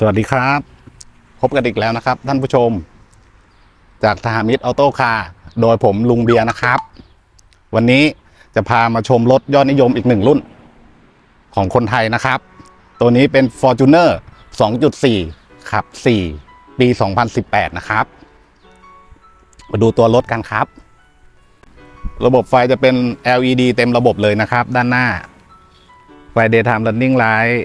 สวัสดีครับ พบกันอีกแล้วนะครับ ท่านผู้ชม จากทหามิตรออโต้คาร์โดยผมลุงเบียร์นะครับ วันนี้จะพามาชมรถยอดนิยมอีกหนึ่งรุ่น ของคนไทยนะครับ ตัวนี้เป็น Fortuner 2.4 ขับ 4 ปี 2018 นะครับ มาดูตัวรถกันครับ ระบบไฟจะเป็น LED เต็มระบบเลยนะครับ ด้านหน้าไฟ Daytime Running Light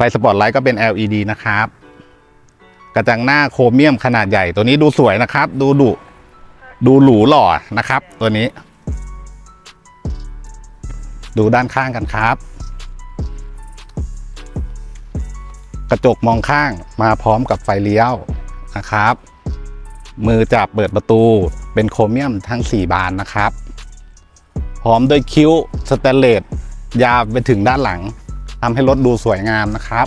ไฟสปอตไลท์ก็เป็น LED นะครับ กระจังหน้าโครเมียมขนาดใหญ่ตัวนี้ดูสวยนะครับ ดูดุดูหรูหล่อนะครับ ตัวนี้ ดูด้านข้างกันครับ กระจกมองข้างมาพร้อมกับไฟเลี้ยวนะครับ มือจับเปิดประตูเป็นโครเมียมทั้ง 4 บานนะครับ พร้อมด้วยคิ้วสแตนเลสยาวไปถึงด้านหลัง ทำให้รถดูสวยงามนะครับ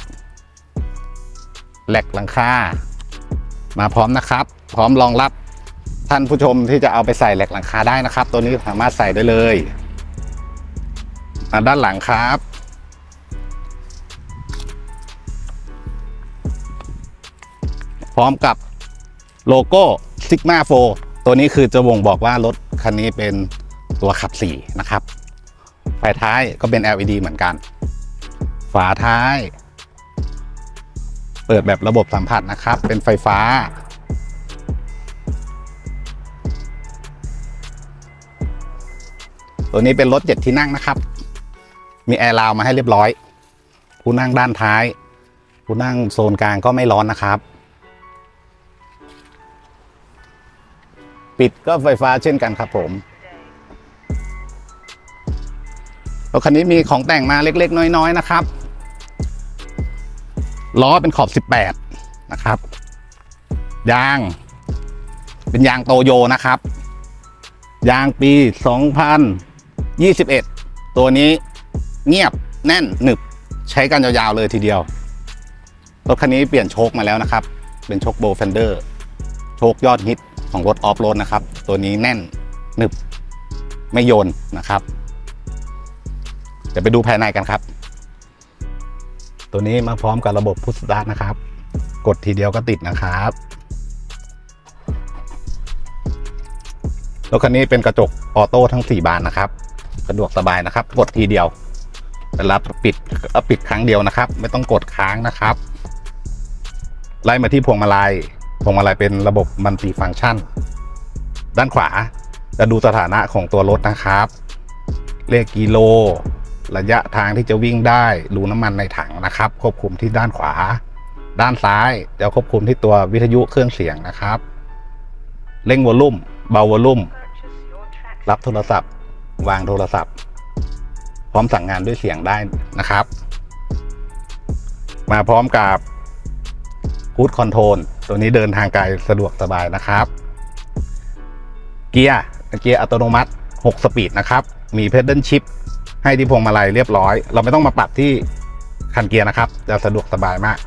แหลกหลังคามาพร้อมนะครับ พร้อมรองรับท่านผู้ชมที่จะเอาไปใส่แหลกหลังคาได้นะครับ ตัวนี้สามารถใส่ได้เลยมาด้านหลังครับ พร้อมกับโลโก้ Sigma 4ตัวนี้คือจะบ่งบอกว่ารถคันนี้เป็นตัวขับ4นะครับไฟท้ายก็เป็น LED เหมือนกัน ฝาท้าย เปิดแบบระบบสัมผัสนะครับ เป็นไฟฟ้า ตัวนี้เป็นรถเจ็ดที่นั่งนะครับ มีแอร์ราวมาให้เรียบร้อยผู้นั่งด้านท้ายผู้นั่งโซนกลางก็ไม่ร้อนนะครับ ปิดก็ไฟฟ้าเช่นกันครับผมรถคันนี้มีของแต่งมาเล็ก ๆ น้อย ๆ นะครับ ล้อเป็นขอบ 18 นะครับ ยาง เป็นยางโตโยนะครับ ยางปี 2021 ตัวนี้เงียบแน่นหนึบใช้กันยาวๆเลยทีเดียว รถคันนี้เปลี่ยนโชคมาแล้วนะครับ เป็นโชคโบเฟนเดอร์ โชคยอดฮิตของรถออฟโรดนะครับ ตัวนี้แน่นหนึบไม่โยนนะครับ เดี๋ยวไปดูภายในกันครับ ตัวนี้มาพร้อมกับระบบพุชสตาร์ทนะครับ กดทีเดียวก็ติดนะครับรถคันนี้เป็นกระจกออโต้ทั้ง 4 บานนะครับสะดวกสบายนะครับ กดทีเดียวเวลาปิดปิดครั้งเดียวนะครับ ไม่ต้องกดค้างนะครับ ไล่มาที่พวงมาลัยพวงมาลัยเป็นระบบมัลติฟังก์ชัน ด้านขวาจะดูสถานะของตัวรถนะครับ เลขกิโล ระยะทางที่จะวิ่งได้รูน้ำมันในถังนะครับ ควบคุมที่ด้านขวา ด้านซ้ายจะควบคุมที่ตัววิทยุเครื่องเสียงนะครับ เร่งวอลลุ่ม เบาวอลลุ่ม รับโทรศัพท์ วางโทรศัพท์ พร้อมสั่งงานด้วยเสียงได้นะครับ มาพร้อมกับพูดคอนโทรลตัวนี้เดินทางไกลสะดวกสบายนะครับ เกียร์เกียร์อัตโนมัติ 6 สปีดนะครับ มีเพดเดิลชิพ ให้ที่พวงมาลัยเรียบร้อย เราไม่ต้องมาปรับที่คันเกียร์นะครับ จะสะดวกสบายมาก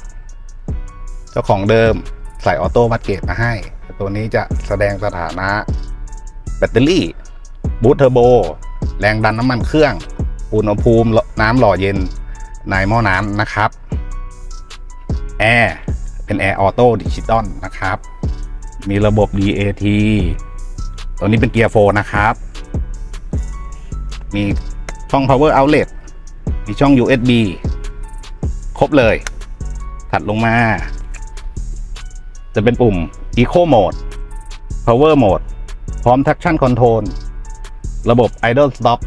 เจ้าของเดิมใส่ออโต้วัดเกตมาให้ ตัวนี้จะแสดงสถานะ แบตเตอรี่บูทเทอร์โบ แรงดันน้ำมันเครื่อง อุณหภูมิน้ำหล่อเย็นในหม้อน้ำนะครับแอร์เป็นแอร์ออโต้ดิจิตอลนะครับ มีระบบ DAT ตัวนี้เป็นเกียร์โฟนะครับ มี ช่อง power outlet มีช่อง USB ครบเลย ถัดลงมา จะเป็นปุ่ม Eco Mode Power Mode พร้อม Traction Control ระบบ Idle Stop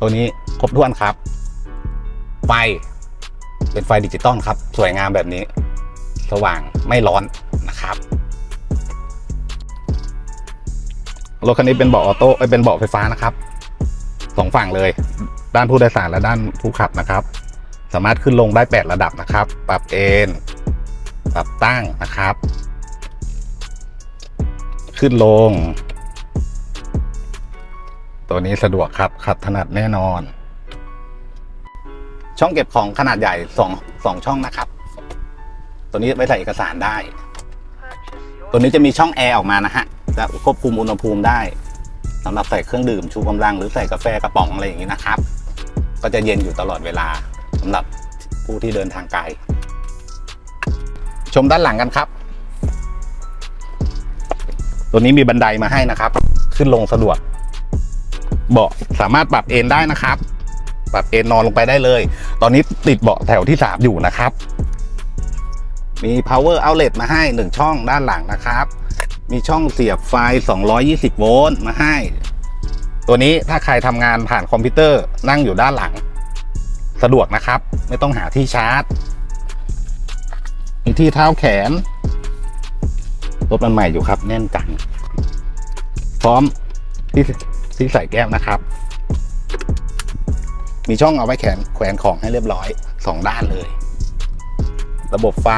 ตัวนี้ครบถ้วนครับ ไฟ เป็นไฟดิจิตอลครับ สวยงามแบบนี้ สว่างไม่ร้อนนะครับรถคันนี้เป็นเบาะออโต้เอ้ยเป็นเบาะไฟฟ้านะครับสองฝั่งเลย ด้านผู้โดยสารและด้านผู้ขับนะครับ สามารถขึ้นลงได้ 8 ระดับนะครับ ปรับเอนปรับตั้งนะครับ ขึ้นลง ตัวนี้สะดวกครับขับถนัดแน่นอน ช่องเก็บของขนาดใหญ่สองสองช่องนะครับ ตัวนี้ไว้ใส่เอกสารได้ ตัวนี้จะมีช่องแอร์ออกมานะฮะจะควบคุมอุณหภูมิได้สำหรับใส่เครื่องดื่มชูกำลังหรือใส่กาแฟกระป๋องอะไรอย่างนี้นะครับ ก็จะเย็นอยู่ตลอดเวลาสำหรับผู้ที่เดินทางไกล ชมด้านหลังกันครับ ตัวนี้มีบันไดมาให้นะครับ ขึ้นลงสะดวก เบาะสามารถปรับเอนได้นะครับ ปรับเอนนอนลงไปได้เลย ตอนนี้ติดเบาะแถวที่สามอยู่นะครับ มี power outlet มาให้1ช่องด้านหลังนะครับ มีช่องเสียบไฟ 220 โวลต์มาให้ ตัวนี้ถ้าใครทำงานผ่านคอมพิวเตอร์นั่งอยู่ด้านหลัง สะดวกนะครับ ไม่ต้องหาที่ชาร์จ มีที่เท้าแขนรถมันใหม่อยู่ครับ แน่นจัง พร้อมที่ที่ใส่แก้วนะครับ มีช่องเอาไว้แขนแขวนของให้เรียบร้อยสองด้านเลย ระบบไฟ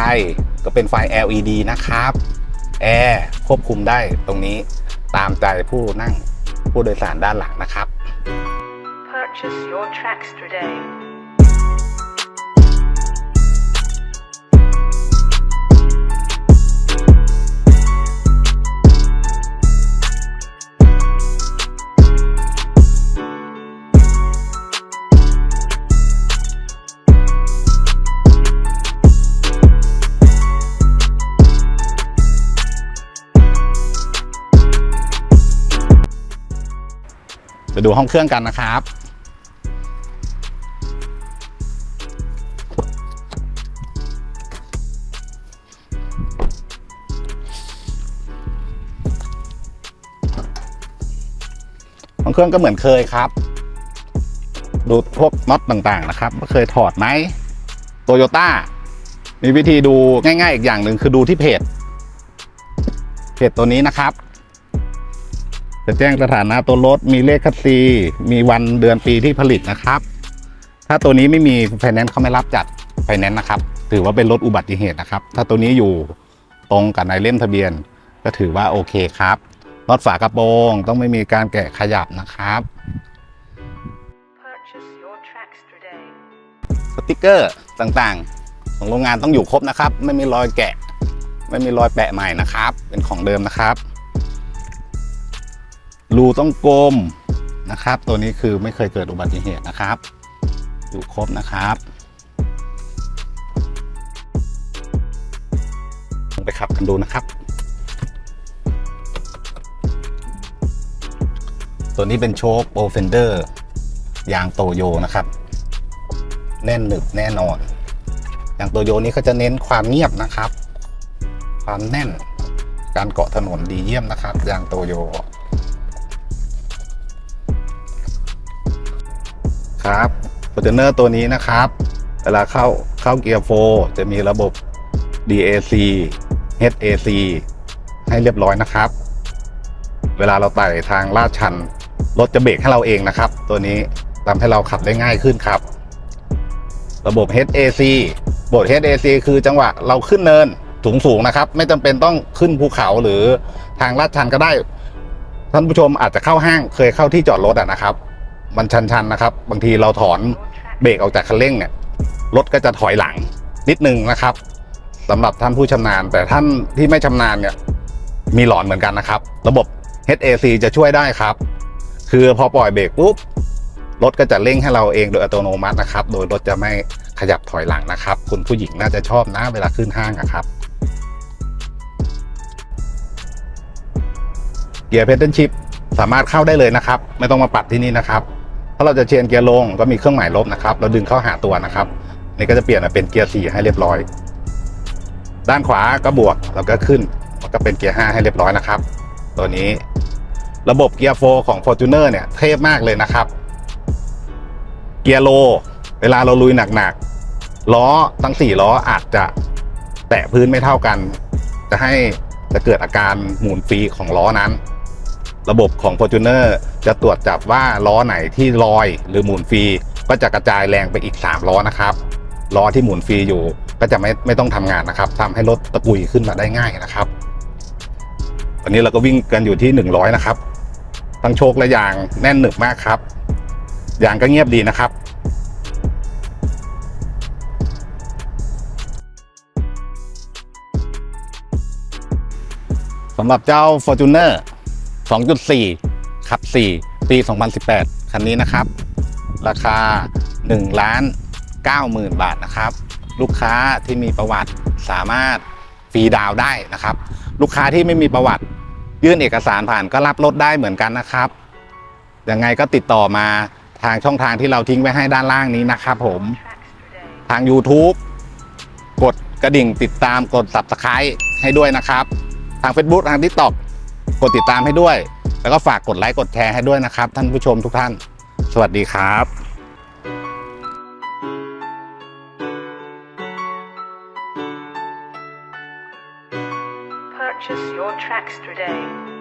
ก็เป็นไฟ LED นะครับ แอร์ควบคุมได้ตรงนี้ตามใจผู้นั่ง ผู้โดยสารด้านหลังนะครับ Purchase your tracks today. ดูห้องเครื่องกันนะครับ ห้องเครื่องก็เหมือนเคยครับ ดูพวกน็อตต่างๆนะครับว่าเคยถอดไหมโตโยต้ามีวิธีดูง่าย ๆ อีกอย่างหนึ่งคือดูที่เพจ เพจตัวนี้นะครับ จะแจ้งสถานะตัวรถ มีเลขคัสซีมีวันเดือนปีที่ผลิตนะครับ ถ้าตัวนี้ไม่มีไฟแนนซ์เขาไม่รับจัดไฟแนนซ์นะครับ ถือว่าเป็นรถอุบัติเหตุนะครับ ถ้าตัวนี้อยู่ตรงกับในเล่มทะเบียน ก็ถือว่าโอเคครับน็อตฝากระโปรงต้องไม่มีการแกะขยับนะครับ Purchase your tracks today. สติกเกอร์ต่างๆ ของโรงงานต้องอยู่ครบนะครับ ไม่มีรอยแกะ ไม่มีรอยแปะใหม่นะครับ เป็นของเดิมนะครับ รูต้องกลมนะครับ ตัวนี้คือไม่เคยเกิดอุบัติเหตุนะครับ อยู่ครบนะครับลงไปขับกันดูนะครับ ตัวนี้เป็นโชคโอเฟนเดอร์ยางโตโยนะครับ แน่นหนึบแน่นอนอย่างโตโยนี้เขาจะเน้นความเงียบนะครับ ความแน่นการเกาะถนนดีเยี่ยมนะครับยางโตโย ครับฟอร์จูเนอร์ตัวนี้นะครับ เวลาเข้าเข้าเกียร์โฟร์จะมีระบบ DAC HAC ให้เรียบร้อยนะครับ เวลาเราไต่ทางลาดชันรถจะเบรกให้เราเองนะครับ ตัวนี้ทำให้เราขับได้ง่ายขึ้นครับ ระบบ HAC บท HAC คือจังหวะเราขึ้นเนินสูงสูงนะครับ ไม่จำเป็นต้องขึ้นภูเขาหรือทางลาดชันก็ได้ ท่านผู้ชมอาจจะเข้าห้างเคยเข้าที่จอดรถอะนะครับ มันชันๆนะครับ บางทีเราถอนเบรกออกจากคันเร่งเนี่ยรถก็จะถอยหลังนิดนึงนะครับสำหรับท่านผู้ชำนาญ แต่ท่านที่ไม่ชำนาญเนี่ยมีหลอนเหมือนกันนะครับ ระบบ HAC จะช่วยได้ครับ คือพอปล่อยเบรกปุ๊บรถก็จะเร่งให้เราเองโดยอัตโนมัตินะครับ โดยรถจะไม่ขยับถอยหลังนะครับ คุณผู้หญิงน่าจะชอบนะเวลาขึ้นห้างอะครับ เกียร์เพดเดิลชิพสามารถเข้าได้เลยนะครับ ไม่ต้องมาปรับที่นี่นะครับ ถ้าเราจะเชนเกียร์ลงก็มีเครื่องหมายลบนะครับ เราดึงเข้าหาตัวนะครับนี่ก็จะเปลี่ยนมาเป็นเกียร์4ให้เรียบร้อย ด้านขวาก็บวกแล้วก็ขึ้นมันก็เป็นเกียร์5ให้เรียบร้อยนะครับ ตัวนี้ระบบเกียร์โฟของ Fortuner เนี่ยเทพมากเลยนะครับ เกียร์โล เวลาเราลุยหนักๆล้อทั้ง4ล้ออาจจะแตะพื้นไม่เท่ากัน จะให้จะเกิดอาการหมุนฟรีของล้อนั้น ระบบของ Fortuner จะตรวจจับว่าล้อไหนที่ลอยหรือหมุนฟรี ก็จะกระจายแรงไปอีก 3 ล้อนะครับล้อที่หมุนฟรีอยู่ก็จะไม่ไม่ต้องทำงานนะครับทำให้รถตะกุยขึ้นมาได้ง่ายนะครับวันนี้เราก็วิ่งกันอยู่ที่ 100 นะครับ ทั้งโชคและยางแน่นหนึบมากครับยางก็เงียบดีนะครับสำหรับเจ้า Fortuner 2.4 ขับ 4 ปี 2018 คันนี้นะครับ ราคา1ล้าน90,000 บาทนะครับ ลูกค้าที่มีประวัติสามารถฟรีดาวได้นะครับ ลูกค้าที่ไม่มีประวัติยื่นเอกสารผ่านก็รับรถได้เหมือนกันนะครับ ยังไงก็ติดต่อมาทางช่องทางที่เราทิ้งไว้ให้ด้านล่างนี้นะครับผม ทาง YouTube กดกระดิ่งติดตามกด Subscribe ให้ด้วยนะครับ ทาง Facebook ทาง TikTok กดติดตามให้ด้วย แล้วก็ฝากกดไลค์กดแชร์ให้ด้วยนะครับ ท่านผู้ชมทุกท่าน สวัสดีครับ Purchase your tracks today.